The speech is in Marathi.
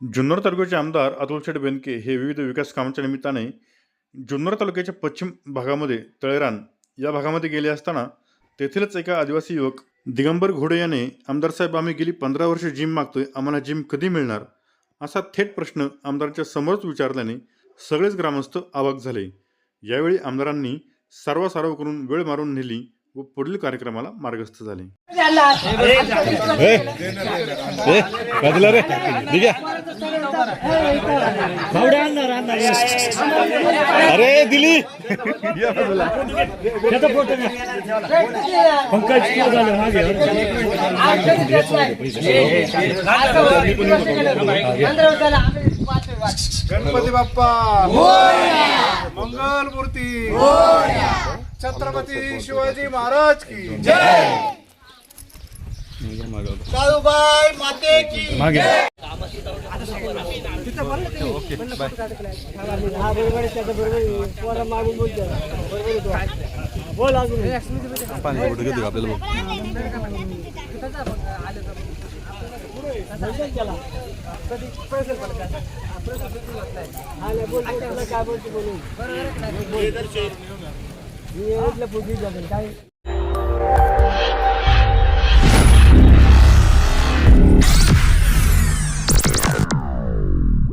जुन्नर तालुक्याचे आमदार अतुल शेठ बेनके हे विविध विकास कामांच्या निमित्ताने जुन्नर तालुक्याच्या पश्चिम भागामध्ये तळेरान या भागामध्ये गेले असताना तेथीलच एका आदिवासी युवक दिगंबर घोडे याने आमदार साहेब आम्ही गेली पंधरा वर्ष जिम मागतोय आम्हाला जिम कधी मिळणार असा थेट प्रश्न आमदारांच्या समोरच विचारल्याने सगळेच ग्रामस्थ अवाक झाले यावेळी आमदारांनी सारवासारव करून वेळ मारून नेली व पुढील कार्यक्रमाला मार्गस्थ झाले अरे दिली. या बाजूला गणपती बाप्पा. मंगल मूर्ती. छत्रपती शिवाजी महाराज की काळूबाई माते की मागे पाणी कुठे घेतो आपल्याला बघ? काय?